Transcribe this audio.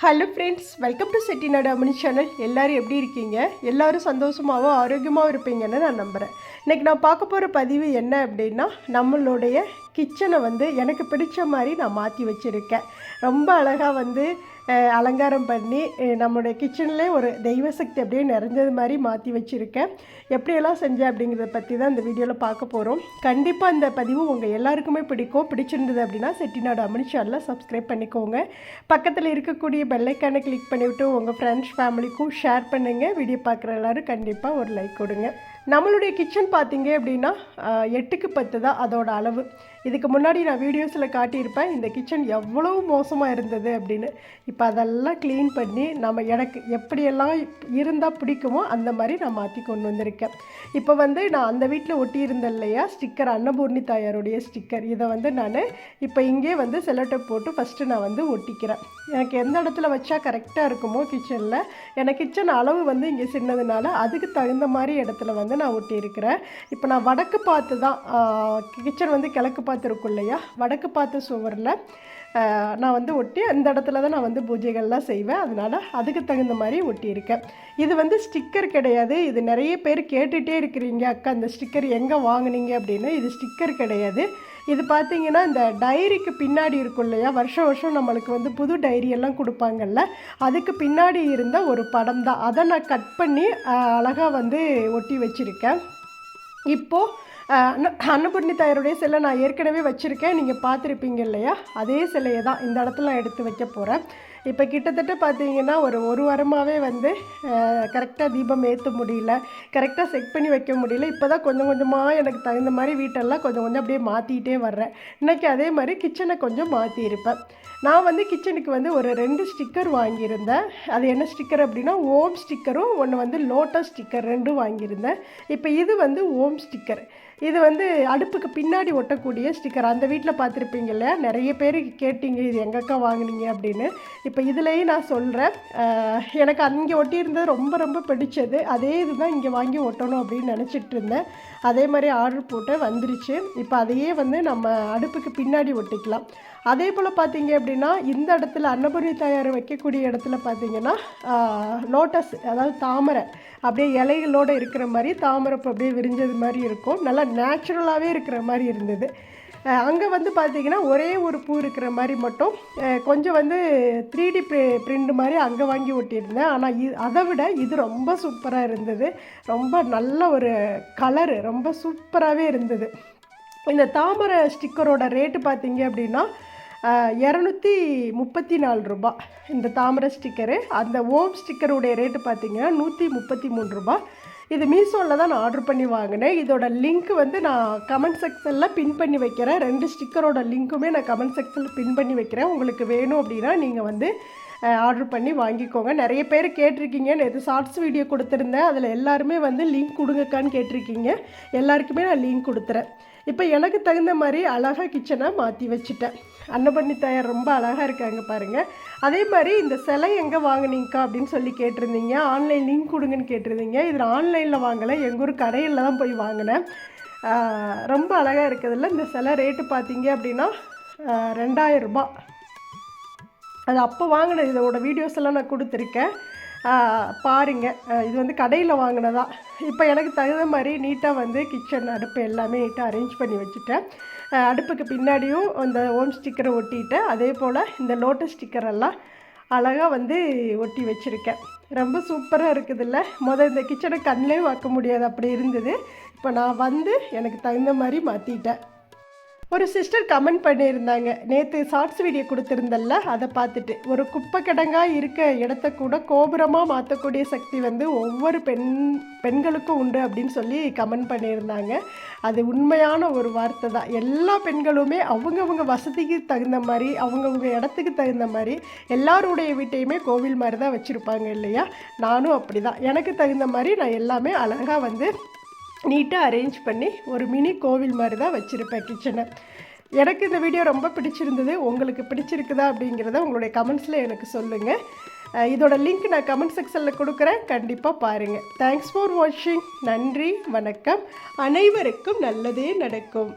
Hello friends welcome to Chettinad Amani channel எல்லாரும் எப்படி இருக்கீங்க? எல்லோரும் சந்தோஷமாகவும் ஆரோக்கியமாகவும் இருப்பீங்கன்னு நான் நம்புகிறேன் இன்றைக்கி நான் பார்க்க போகிற பதிவு என்ன அப்படின்னா நம்மளுடைய கிச்சனை வந்து எனக்கு பிடிச்ச மாதிரி நான் மாற்றி வச்சுருக்கேன். ரொம்ப அழகாக வந்து அலங்காரம் பண்ணி நம்மளுடைய கிச்சன்லேயே ஒரு தெய்வ சக்தி அப்படியே நிறைஞ்சது மாதிரி மாற்றி வச்சுருக்கேன். எப்படியெல்லாம் செஞ்சேன் அப்படிங்கிறத பற்றி தான் இந்த வீடியோவில் பார்க்க போகிறோம் கண்டிப்பாக அந்த பதிவு உங்கள் எல்லாருக்குமே பிடிக்கும். பிடிச்சிருந்தது அப்படின்னா செட்டிநாடு அமனி சேனலில் சப்ஸ்கிரைப் பண்ணிக்கோங்க. பக்கத்தில் இருக்கக்கூடிய பெல்லைக்கானை கிளிக் பண்ணிவிட்டு உங்கள் ஃப்ரெண்ட்ஸ் ஃபேமிலிக்கும் ஷேர் பண்ணுங்கள் வீடியோ பார்க்குற எல்லாரும் கண்டிப்பாக ஒரு லைக் கொடுங்க. நம்மளுடைய கிச்சன் பார்த்தீங்க அப்படின்னா எட்டுக்கு பத்து தான் அதோட அளவு. இதுக்கு முன்னாடி நான் வீடியோஸில் காட்டியிருப்பேன் இந்த கிச்சன் எவ்வளவு மோசமாக இருந்தது அப்படின்னு. இப்போ அதெல்லாம் க்ளீன் பண்ணி நம்ம எனக்கு எப்படியெல்லாம் இருந்தால் பிடிக்குமோ அந்த மாதிரி நான் மாற்றி கொண்டு வந்திருக்கேன். இப்போ வந்து நான் அந்த வீட்டில் ஒட்டியிருந்தேன் இல்லையா ஸ்டிக்கர் அன்னபூர்ணி தாயாருடைய ஸ்டிக்கர் இதை வந்து நான் இப்போ இங்கே வந்து செலோட்டப் போட்டு ஃபஸ்ட்டு நான் வந்து ஒட்டிக்கிறேன். எனக்கு எந்த இடத்துல வச்சா கரெக்டாக இருக்குமோ கிச்சனில் எனக்கு கிச்சன் அளவு வந்து இங்கே சின்னதுனால அதுக்கு தகுந்த மாதிரி இடத்துல வந்து நான் ஒட்டியிருக்கிறேன். இப்போ நான் வடக்கு பார்த்து தான் கிச்சன் வந்து கிழக்கு பார்த்து இருக்கும் இல்லையா வடக்கு பார்த்து சுவரில் நான் வந்து ஒட்டி அந்த இடத்துல தான் நான் வந்து பூஜைகள்லாம் செய்வேன். அதனால் அதுக்கு தகுந்த மாதிரி ஒட்டியிருக்கேன். இது வந்து ஸ்டிக்கர் கிடையாது. இது நிறைய பேர் கேட்டுகிட்டே இருக்கிறீங்க அக்கா இந்த ஸ்டிக்கர் எங்கே வாங்குனீங்க? அப்படின்னு. இது ஸ்டிக்கர் கிடையாது. இது பார்த்தீங்கன்னா இந்த டைரிக்கு பின்னாடி இருக்கும் இல்லையா? வருஷம் வருஷம் நம்மளுக்கு வந்து புது டைரி எல்லாம் கொடுப்பாங்கல்ல? அதுக்கு பின்னாடி இருந்த ஒரு படம் தான். அதை நான் கட் பண்ணி அழகாக வந்து ஒட்டி வச்சுருக்கேன். இப்போது அன்னபூர்ணி தாயருடைய சிலை நான் ஏற்கனவே வச்சுருக்கேன். நீங்கள் பார்த்துருப்பீங்க இல்லையா? அதே சிலையை தான் இந்த இடத்துல நான் எடுத்து வைக்க போகிறேன் இப்போ கிட்டத்தட்ட பார்த்தீங்கன்னா ஒரு ஒரு வாரமாகவே வந்து கரெக்டாக தீபம் ஏற்ற முடியல. கரெக்டாக செட் பண்ணி வைக்க முடியல. இப்போ தான் கொஞ்சம் கொஞ்சமாக எனக்கு தகுந்த மாதிரி வீட்டெல்லாம் கொஞ்சம் கொஞ்சம் அப்படியே மாற்றிக்கிட்டே வர்றேன். இன்றைக்கி அதே மாதிரி கிச்சனை கொஞ்சம் மாற்றியிருப்பேன் நான் வந்து கிச்சனுக்கு வந்து ஒரு ரெண்டு ஸ்டிக்கர் வாங்கியிருந்தேன். அது என்ன ஸ்டிக்கர் அப்படின்னா ஓம் ஸ்டிக்கரும் ஒன்று வந்து லோட்டஸ் ஸ்டிக்கர் ரெண்டும் வாங்கியிருந்தேன். இப்போ இது வந்து ஓம் ஸ்டிக்கர் இது வந்து அடுப்புக்கு பின்னாடி ஒட்டக்கூடிய ஸ்டிக்கர் அந்த வீட்டில் பார்த்துருப்பீங்க நிறைய பேர் கேட்டீங்க இது எங்கக்கா வாங்குனீங்க? அப்படின்னு. இப்போ இதுலேயும் நான் சொல்கிறேன் எனக்கு அங்கே ஒட்டியிருந்தது ரொம்ப ரொம்ப பிடிச்சது. அதே இதுதான் இங்கே வாங்கி ஒட்டணும் அப்படின்னு நினச்சிட்டு இருந்தேன். அதே மாதிரி ஆர்டர் போட்டு வந்துருச்சு. இப்போ அதையே வந்து நம்ம அடுப்புக்கு பின்னாடி ஒட்டிக்கலாம். அதே போல் பார்த்தீங்க அப்படின்னா இந்த இடத்துல அன்னபூர்ணி தாயார் வைக்கக்கூடிய இடத்துல பார்த்தீங்கன்னா லோட்டஸ் அதாவது தாமரை அப்படியே இலைகளோடு இருக்கிற மாதிரி தாமரைப்பூ அப்படியே விரிஞ்சது மாதிரி இருக்கும். நல்லா நேச்சுரலாகவே இருக்கிற மாதிரி இருந்தது. அங்கே வந்து பார்த்தீங்கன்னா ஒரே ஒரு பூ இருக்கிற மாதிரி மட்டும் கொஞ்சம் வந்து த்ரீ டி பிரிண்ட் மாதிரி அங்கே வாங்கி ஒட்டியிருந்தேன். ஆனால் இது அதை விட இது ரொம்ப சூப்பராக இருந்தது. ரொம்ப நல்ல ஒரு கலரு ரொம்ப சூப்பராகவே இருந்தது. இந்த தாமரை ஸ்டிக்கரோட ரேட்டு பார்த்தீங்க அப்படின்னா இரநூத்தி முப்பத்தி நாலு ரூபா. இந்த தாமரை ஸ்டிக்கரு அந்த ஓம் ஸ்டிக்கருடைய ரேட்டு பார்த்தீங்கன்னா நூற்றி முப்பத்தி மூணு ரூபா. இது மீஷோவில் தான் நான் ஆர்டர் பண்ணி வாங்கினேன். இதோட லிங்க் வந்து நான் கமெண்ட் செக்ஷனில் பின் பண்ணி வைக்கிறேன். ரெண்டு ஸ்டிக்கரோட லிங்க்குமே நான் கமெண்ட் செக்ஷனில் பின் பண்ணி வைக்கிறேன். உங்களுக்கு வேணும் அப்படின்னா நீங்கள் வந்து ஆர்டர் பண்ணி வாங்கிக்கோங்க. நிறைய பேர் கேட்டிருக்கீங்க. நேற்று ஷார்ட்ஸ் வீடியோ கொடுத்துருந்தேன். அதில் எல்லாருமே வந்து லிங்க் கொடுங்கக்கான்னு கேட்டிருக்கீங்க. எல்லாருக்குமே நான் லிங்க் கொடுத்துறேன். இப்போ எனக்கு தகுந்த மாதிரி அழகாக கிச்சனை மாற்றி வச்சுட்டேன். அன்னபண்ணி தாயார் ரொம்ப அழகாக இருக்காங்க பாருங்கள் அதே மாதிரி இந்த சிலை எங்கே வாங்குனீங்கக்கா அப்படின்னு சொல்லி கேட்டிருந்தீங்க. ஆன்லைன் லிங்க் கொடுங்கன்னு கேட்டிருந்தீங்க. இதில் ஆன்லைனில் வாங்கலை. எங்கள் ஊர் கடையில் தான் போய் வாங்கினேன். ரொம்ப அழகாக இருக்குதுல்ல இந்த சிலை ரேட்டு பார்த்தீங்க அப்படின்னா ரெண்டாயிரம் ரூபாய். அது அப்போ வாங்கினது இதோட வீடியோஸ் எல்லாம் நான் கொடுத்துருக்கேன். பாருங்கள் இது வந்து கடையில் வாங்கினதா. இப்போ எனக்கு தகுந்த மாதிரி நீட்டாக வந்து கிச்சன் அடுப்பு எல்லாமே நீட்டாக அரேஞ்ச் பண்ணி வச்சுட்டேன். அடுப்புக்கு பின்னாடியும் அந்த ஓம் ஸ்டிக்கரை ஒட்டிட்டேன் அதே போல் இந்த லோட்டஸ் ஸ்டிக்கர் எல்லாம் அழகாக வந்து ஒட்டி வச்சுருக்கேன். ரொம்ப சூப்பராக இருக்குதுல்ல? மொதல் இந்த கிச்சனை கண்ணிலே பார்க்க முடியாது. அப்படி இருந்தது. இப்போ நான் வந்து எனக்கு தகுந்த மாதிரி மாற்றிட்டேன் ஒரு சிஸ்டர் கமெண்ட் பண்ணியிருந்தாங்க. நேற்று ஷார்ட்ஸ் வீடியோ கொடுத்துருந்தல்ல அதை பார்த்துட்டு. ஒரு குப்பை கிடங்காக இருக்க இடத்த கூட கோபுரமாக மாற்றக்கூடிய சக்தி வந்து ஒவ்வொரு பெண் பெண்களுக்கும் உண்டு அப்படின்னு சொல்லி கமெண்ட் பண்ணியிருந்தாங்க. அது உண்மையான ஒரு வார்த்தை தான். எல்லா பெண்களுமே அவங்கவுங்க வசதிக்கு தகுந்த மாதிரி அவங்கவுங்க இடத்துக்கு தகுந்த மாதிரி எல்லாருடைய வீட்டையுமே கோவில் மாதிரி தான் வச்சுருப்பாங்க இல்லையா? நானும் அப்படி தான் எனக்கு தகுந்த மாதிரி நான் எல்லாமே அழகாக வந்து நீட்டாக அரேஞ்ச் பண்ணி ஒரு மினி கோவில் மாதிரி தான் வச்சுருப்பேன் கிச்சனை எனக்கு இந்த வீடியோ ரொம்ப பிடிச்சிருந்தது. உங்களுக்கு பிடிச்சிருக்குதா அப்படிங்கிறத உங்களுடைய கமெண்ட்ஸில் எனக்கு சொல்லுங்கள் இதோட லிங்க் நான் கமெண்ட் செக்ஷனில் கொடுக்குறேன். கண்டிப்பாக பாருங்கள் தேங்க்ஸ் ஃபார் வாட்சிங் நன்றி வணக்கம். அனைவருக்கும் நல்லதே நடக்கும்.